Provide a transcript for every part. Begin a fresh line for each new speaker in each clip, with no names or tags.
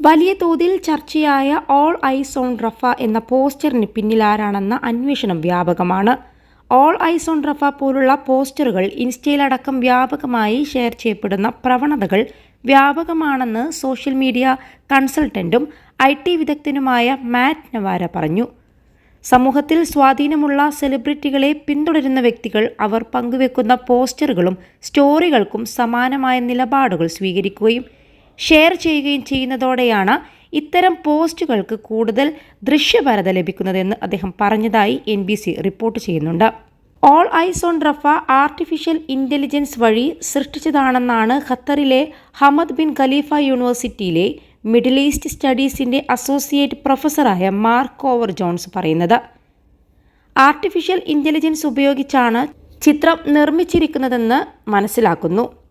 വലിയ തോതിൽ ചർച്ചയായ ഓൾ ഐസ് ഓൺ റഫ എന്ന പോസ്റ്ററിന് പിന്നിലാരാണെന്ന അന്വേഷണം വ്യാപകമാണ്. ഓൾ ഐസ് ഓൺ റഫ പോലുള്ള പോസ്റ്ററുകൾ ഇൻസ്റ്റയിലടക്കം വ്യാപകമായി ഷെയർ ചെയ്യപ്പെടുന്ന പ്രവണതകൾ വ്യാപകമാണെന്ന് സോഷ്യൽ മീഡിയ കൺസൾട്ടന്റും ഐ ടി വിദഗ്ധനുമായ മാറ്റ് നവാര പറഞ്ഞു. സമൂഹത്തിൽ സ്വാധീനമുള്ള സെലിബ്രിറ്റികളെ പിന്തുടരുന്ന വ്യക്തികൾ അവർ പങ്കുവെക്കുന്ന പോസ്റ്ററുകളും സ്റ്റോറികൾക്കും സമാനമായ നിലപാടുകൾ സ്വീകരിക്കുകയും ഷെയർ ചെയ്യുകയും ചെയ്യുന്നതോടെയാണ് ഇത്തരം പോസ്റ്റുകൾക്ക് കൂടുതൽ ദൃശ്യപരത ലഭിക്കുന്നതെന്ന് അദ്ദേഹം പറഞ്ഞതായി എൻ റിപ്പോർട്ട് ചെയ്യുന്നുണ്ട്. All eyes on Rafah artificial intelligence വഴി സൃഷ്ടിച്ചതാണെന്നാണ് ഖത്തറിലെ ഹമദ് ബിൻ ഖലീഫ യൂണിവേഴ്സിറ്റിയിലെ മിഡിൽ ഈസ്റ്റ് സ്റ്റഡീസിന്റെ അസോസിയേറ്റ് പ്രൊഫസറായ മാർക്ക് ഓവർ ജോൺസ് പറയുന്നത്. ആർട്ടിഫിഷ്യൽ ഇന്റലിജൻസ് ഉപയോഗിച്ചാണ് ചിത്രം നിർമ്മിച്ചിരിക്കുന്നതെന്ന് മനസ്സിലാക്കുന്നു.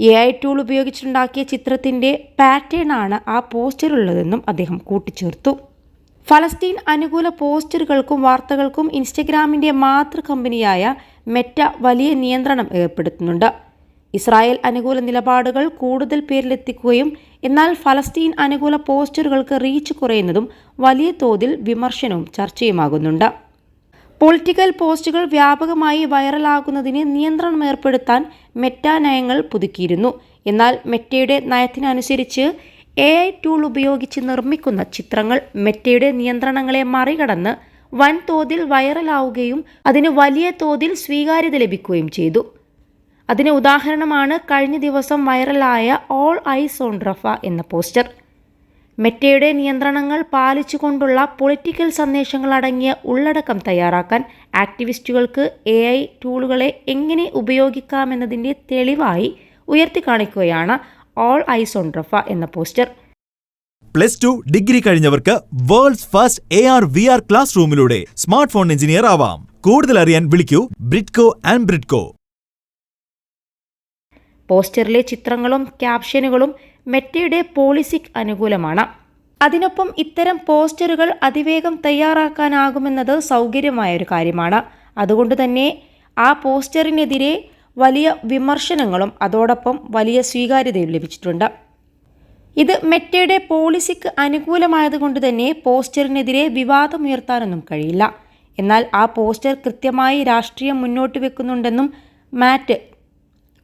എ ഐ ടൂൾ ഉപയോഗിച്ചുണ്ടാക്കിയ ചിത്രത്തിന്റെ പാറ്റേൺ ആണ് ആ പോസ്റ്ററിലുള്ളതെന്നും അദ്ദേഹം കൂട്ടിച്ചേർത്തു. ഫലസ്തീൻ അനുകൂല പോസ്റ്ററുകൾക്കും വാർത്തകൾക്കും ഇൻസ്റ്റഗ്രാമിന്റെ മാതൃ കമ്പനിയായ മെറ്റ വലിയ നിയന്ത്രണം ഏർപ്പെടുത്തുന്നുണ്ട്. ഇസ്രായേൽ അനുകൂല നിലപാടുകൾ കൂടുതൽ പേരിലെത്തിക്കുകയും എന്നാൽ ഫലസ്തീൻ അനുകൂല പോസ്റ്ററുകൾക്ക് റീച്ച് കുറയുന്നതും വലിയ തോതിൽ വിമർശനവും ചർച്ചയുമാകുന്നുണ്ട്. പൊളിറ്റിക്കൽ പോസ്റ്റുകൾ വ്യാപകമായി വൈറലാകുന്നതിന് നിയന്ത്രണം ഏർപ്പെടുത്താൻ മെറ്റ നയങ്ങൾ പുതുക്കിയിരുന്നു. എന്നാൽ മെറ്റയുടെ നയത്തിനനുസരിച്ച് എ ഐ ടൂൾ ഉപയോഗിച്ച് നിർമ്മിക്കുന്ന ചിത്രങ്ങൾ മെറ്റയുടെ നിയന്ത്രണങ്ങളെ മറികടന്ന് വൻതോതിൽ വൈറലാവുകയും അതിന് വലിയ തോതിൽ സ്വീകാര്യത ലഭിക്കുകയും ചെയ്തു. അതിന് ഉദാഹരണമാണ് കഴിഞ്ഞ ദിവസം വൈറലായ ഓൾ ഐസ് ഓൺ റഫ എന്ന പോസ്റ്റർ. മെറ്റയുടെ നിയന്ത്രണങ്ങൾ പാലിച്ചുകൊണ്ടുള്ള പൊളിറ്റിക്കൽ സന്ദേശങ്ങൾ അടങ്ങിയ ഉള്ളടക്കം തയ്യാറാക്കാൻ ആക്ടിവിസ്റ്റുകൾക്ക് എ ഐ ടൂളുകളെ എങ്ങനെ ഉപയോഗിക്കാമെന്നതിന്റെ തെളിവായി ഉയർത്തിക്കാണിക്കുകയാണ് ഓൾ ഐസ് ഓൺ റഫ എന്ന poster.
Plus two degree കഴിഞ്ഞവർക്ക് world's first A R V R class റൂമിലൂടെ smart phone engineer ആവാം. കൂടുതൽ അറിയാൻ വിളിക്കൂ ബ്രിഡ്കോ ആൻഡ് ബ്രിഡ്കോ.
പോസ്റ്ററിലെ ചിത്രങ്ങളും ക്യാപ്ഷനുകളും മെറ്റയുടെ പോളിസിക്ക് അനുകൂലമാണ്. അതിനൊപ്പം ഇത്തരം പോസ്റ്ററുകൾ അതിവേഗം തയ്യാറാക്കാനാകുമെന്നത് സൗകര്യമായൊരു കാര്യമാണ്. അതുകൊണ്ട് തന്നെ ആ പോസ്റ്ററിനെതിരെ വലിയ വിമർശനങ്ങളും അതോടൊപ്പം വലിയ സ്വീകാര്യതയും ലഭിച്ചിട്ടുണ്ട്. ഇത് മെറ്റയുടെ പോളിസിക്ക് അനുകൂലമായതുകൊണ്ട് തന്നെ പോസ്റ്ററിനെതിരെ വിവാദമുയർത്താനൊന്നും കഴിയില്ല. എന്നാൽ ആ പോസ്റ്റർ കൃത്യമായി രാഷ്ട്രീയം മുന്നോട്ട് വെക്കുന്നുണ്ടെന്നും മാറ്റ്